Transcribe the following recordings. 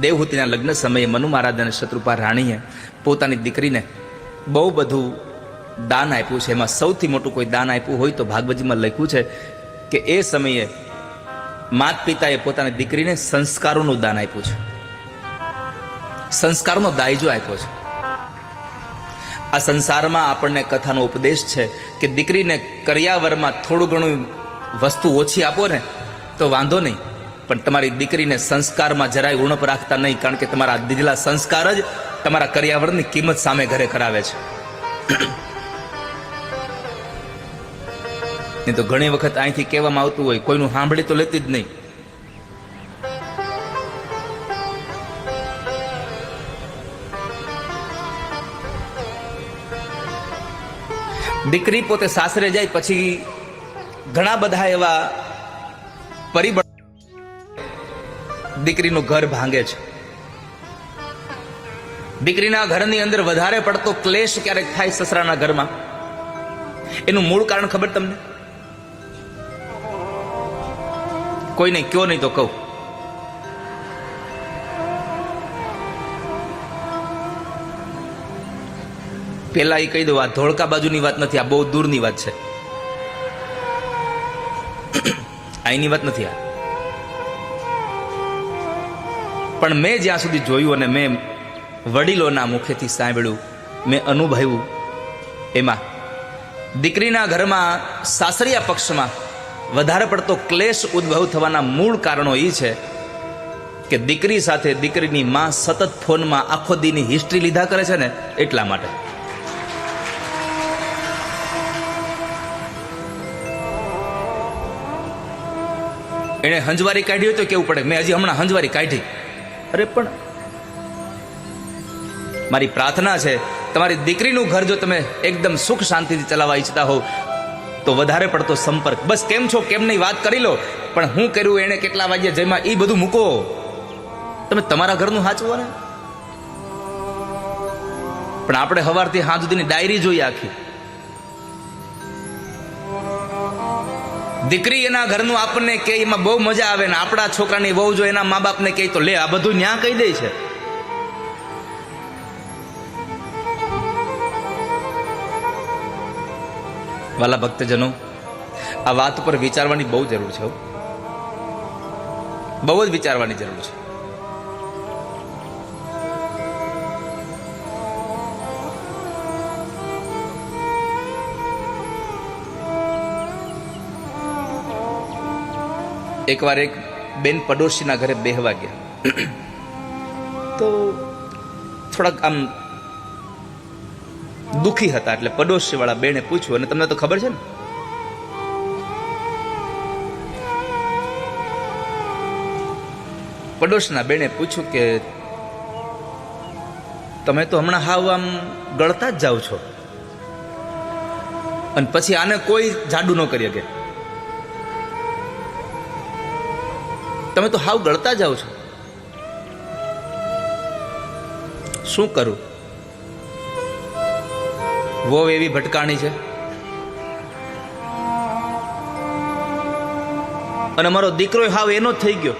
દેવહૂતિના લગ્ન સમયે મનુ મહારાજ અને શત્રુપા રાણીએ પોતાની દીકરીને બહુ બધું દાન આપ્યું છે. એમાં સૌથી મોટું કોઈ દાન આપ્યું હોય તો ભાગવતજીમાં લખ્યું છે કે એ સમયે માત પિતાએ પોતાની દીકરીને સંસ્કારોનું દાન આપ્યું છે. સંસ્કારનો દાયજો આપ્યો છે. આ સંસારમાં આપણને કથાનો ઉપદેશ છે કે દીકરીને કરિયાવરમાં થોડું ઘણું વસ્તુ ઓછી આપો ને તો વાંધો નહીં. પણ તમારી દીકરીને સંસ્કારમાં જરાય ઉણપ રાખતા નહીં, કારણ કે તમારા દીધેલા સંસ્કાર જ તમારા કરિયાવરની કિંમત સામે ઘરે કરાવે છે. નહીં તો ઘણી વખત અહીંથી કહેવામાં આવતું હોય, કોઈનું સાંભળી તો લેતી જ નહીં. દીકરી પોતે સાસરે જાય, પછી ઘણા બધા એવા પરિબળ દીકરીનું ઘર ભાંગે છે. દીકરીના ઘરની અંદર વધારે પડતો ક્લેશ ક્યારેક થાય સસરાના ઘરમાં? એનું મૂળ કારણ ખબર તમને? કોઈને કયો નહીં તો કહું. પેલા એ કહી દઉં, આ ધોળકા બાજુની વાત નથી, આ બહુ દૂરની વાત છે. અહીંની વાત નથી આ. પણ મેં જ્યાં સુધી જોયું અને મેં વડીલોના મુખેથી સાંભળ્યું, મેં અનુભવ્યું, એમાં દીકરીના ઘરમાં સાસરિયા પક્ષમાં વધારે પડતો ક્લેશ ઉદ્ભવ થવાના મૂળ કારણો એ છે કે દીકરી સાથે દીકરીની માં સતત ફોનમાં આખો દીની હિસ્ટ્રી લીધા કરે છે ને એટલા માટે. એણે હંજવારી કાઢી હોય તો કેવું પડે? મેં હજી હમણાં હંજવારી કાઢી. અરે પણ મારી પ્રાર્થના છે, તમારી દીકરીનું ઘર જો તમે એકદમ સુખ શાંતિથી ચલાવવા ઈચ્છતા હોવ, તો વધારે પડતો સંપર્ક. બસ કેમ છો, કેમ નહીં વાત કરી લો, પણ હું કર્યું એણે કેટલા વાગ્યા જેમાં એ બધું મૂકો. તમે તમારા ઘરનું સાચવો ને? પણ આપણે સવારથી હાથ સુધીની ડાયરી જોઈએ આખી. દીકરી એના ઘરનું આપણને કે એમાં બહુ મજા આવે ને આપણા છોકરાની બહુ જો એના મા બાપને કહે તો, લે, આ બધું ન્યા કહી દે છે વાલા ભક્તજનો, આ વાત ઉપર વિચારવાની બહુ જરૂર છે. બહુ જ વિચારવાની જરૂર છે એકવાર એક બેન પડોશીના ઘરે બેહવા ગયા. તો થોડાક આમ દુખી હતા એટલે પડોશી વાળા બેને પૂછ્યું, અને તમને તો ખબર છે ને? પડોશના બેને પૂછ્યું કે, તમે તો હમણાં હાવ આમ ગળતા જ જાઓ છો. અને પછી આને કોઈ જાડુ ન કરી શકે. તમે તો હાવ ગળતા જાઓ છો. શું કરું? વો એવી ભટકાણી છે. અને મારો દીકરો હાવ એનો જ થઈ ગયો.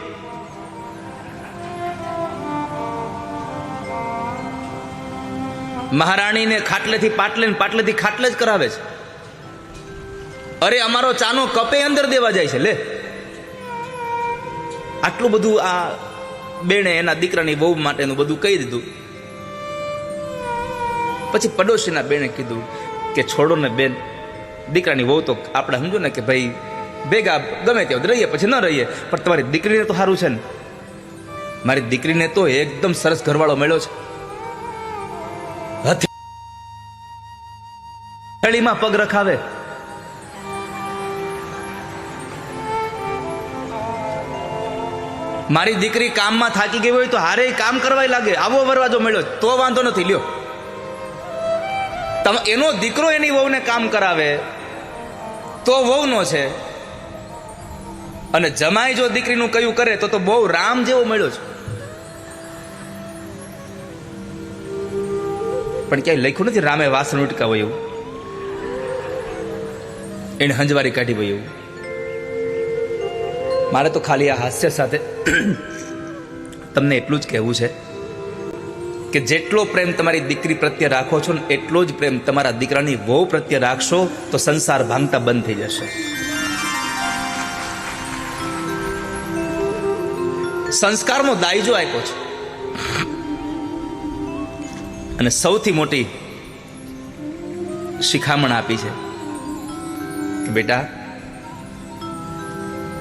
મહારાણીને ખાટલેથી પાટલે પાટલેથી ખાટલે જ કરાવે છે. અરે અમારો ચાનો કપે અંદર દેવા જાય છે, લે. આટલું બધું આ બેણે એના દીકરાની વહુ માટેનું બધું કહી દીધું. પછી પડોશીના બેને કીધું કે છોડો ને બેન, દીકરાની વહુ તો આપણે સમજો ને કે ભાઈ ભેગા ગમે ત્યાં રહીએ, પછી ન રહીએ, પણ તમારી દીકરીને તો સારું છે ને. મારી દીકરીને તો એકદમ સરસ ઘરવાળો મળ્યો છે. હથેળીમાં પગ રખાવે. મારી દીકરી કામમાં થાકી ગઈ હોય તો હારે કામ કરવા લાગે. આવો વરવાજો મળ્યો. તો વાંધો નથી, લ્યો. તમે એનો દીકરો એની વહુને કામ કરાવે, તો વહુનો છે. અને જમાઈ જો દીકરીનું કયું કરે, તો તો બહુ રામ જેવો મળ્યો છે. પણ ક્યાંય લખ્યું નથી, રામે વાસણ ઉટકાવો એવું? એને હંજવારી કાઢી હોય મારે તો ખાલી આ હાસ્ય સાથે તમને એટલું જ કહેવું છે કે જેટલો પ્રેમ તમારી દીકરી પ્રત્યે રાખો છો ને એટલો જ પ્રેમ તમારા દીકરાની વહુ પ્રત્યે રાખશો તો સંસાર ભાંગતા બંધ થઈ જશે. સંસ્કારનો દાયજો આપ્યો છે અને સૌથી મોટી શિખામણ આપી છે બેટા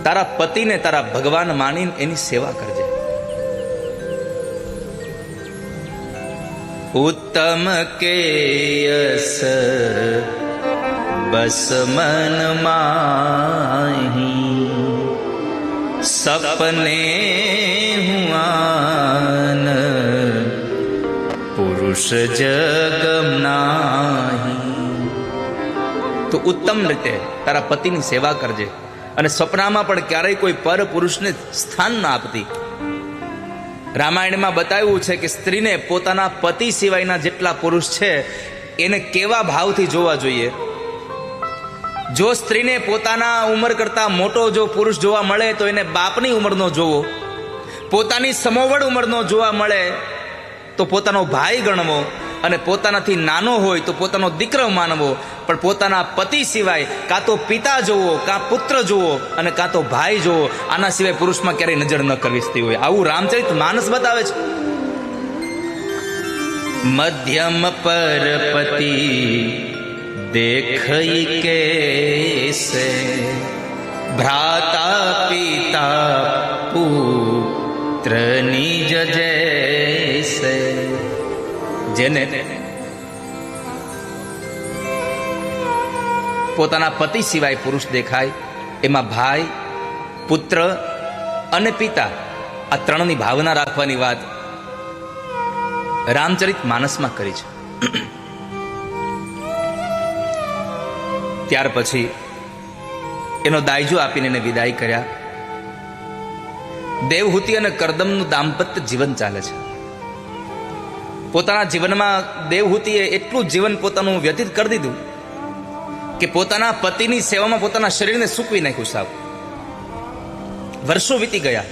તારા પતિને તારા ભગવાન માનીને એની સેવા કરજે. ઉત્તમ કેયસ બસ મન માહી. સપને હુઆન પુરુષ જગમ નાહી. તો ઉત્તમ રીતે તારા પતિની સેવા કરજે. અને સપનામાં પણ ક્યારેય કોઈ પર પુરુષને સ્થાન ના આપતી. રામાયણમાં બતાવ્યું છે કે સ્ત્રીને પોતાના પતિ સિવાયના જેટલા પુરુષ છે, એને કેવા ભાવથી જોવા જોઈએ? જો સ્ત્રીને પોતાના ઉંમર કરતા મોટો જો પુરુષ જોવા મળે, તો એને બાપની ઉંમરનો જોવો. પોતાની સમોવડ ઉંમરનો જોવા મળે, તો પોતાનો ભાઈ ગણવો. અને પોતાનાથી નાનો હોય, તો પોતાનો દીકરો માનવો. પણ પોતાના પતિ સિવાય કાં તો પિતા જોવો, કાં પુત્ર જોવો અને કાં તો ભાઈ જોવો, આના સિવાય પુરુષમાં ક્યારેય નજર ન કરવી હોય. આવું રામચરિત માનસ બતાવે છે. મધ્યમ પરપતિ દેખઈ કેસે, ભ્રાતા પિતા પુત્ર નિજ જૈસે. જેને પોતાના પતિ સિવાય પુરુષ દેખાય. એમાં ભાઈ, પુત્ર અને પિતા આ ત્રણની ભાવના રાખવાની વાત રામચરિત માનસમાં કરી છે. ત્યાર પછી એનો દાયજો આપીને એને વિદાય કર્યા. દેવહૂતિ અને કરદમનું દાંપત્ય જીવન ચાલે છે. પોતાના જીવનમાં દેવહૂતિએ એટલું જીવન પોતાનું વ્યતીત કરી દીધું કે પોતાના પતિની સેવામાં પોતાના શરીરને સૂકવી નાખ્યું સાવ વર્ષો વીતી ગયા.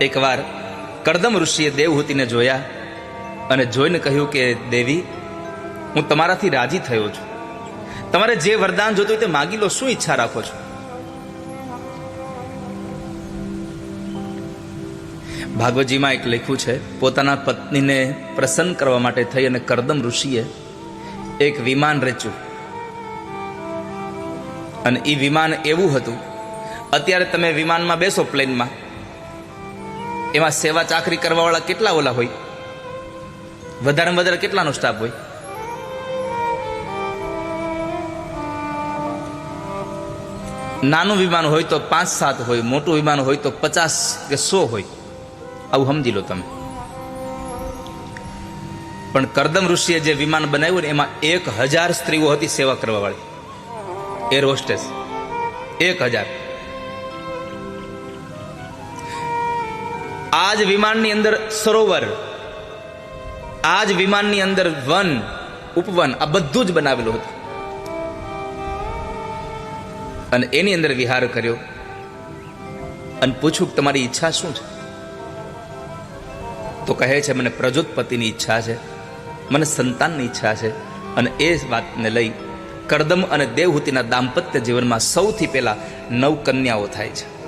એકવાર કરદમ ઋષિએ દેવહૂતિને જોયા અને જોઈને કહ્યું કે, દેવી, હું તમારાથી રાજી થયો છું. તમારે જે વરદાન જોતું તે માગી લો, શું ઈચ્છા રાખો છો? ભાગવતજીમાં એક લખ્યું છે, પોતાના પત્નીને પ્રસન્ન કરવા માટે થઈ અને કરદમ ઋષિએ એક વિમાન રચ્યું. અને એ વિમાન એવું હતું, અત્યારે તમે વિમાનમાં બેસો પ્લેનમાં. એમાં સેવા ચાકરી કરવાવાળા કેટલા ઓલા હોય? વધારે વધારે કેટલાનો સ્ટાફ હોય? નાનું વિમાન હોય તો પાંચ સાત હોય, મોટું વિમાન હોય તો પચાસ કે સો હોય. આવું સમજી લો તમે. પણ કરદમ ઋષિએ જે વિમાન બનાવ્યું ને, એમાં એક હજાર સ્ત્રીઓ હતી સેવા કરવા વાળી એર હોસ્ટેસ. એક હજાર. આ જ વિમાનની અંદર સરોવર આ જ વિમાનની અંદર વન, ઉપવન, આ બધું જ બનાવેલું હતું. અને એની અંદર વિહાર કર્યો. અને પૂછું કે તમારી ઈચ્છા શું છે? તો કહે છે, મને પ્રજોતપતિની ઈચ્છા છે. મને સંતાનની ઈચ્છા છે. અને એ વાતને લઈ કરદમ અને દેવહૂતિના દાંપત્ય જીવનમાં સૌથી પહેલા નવ કન્યાઓ થાય છે.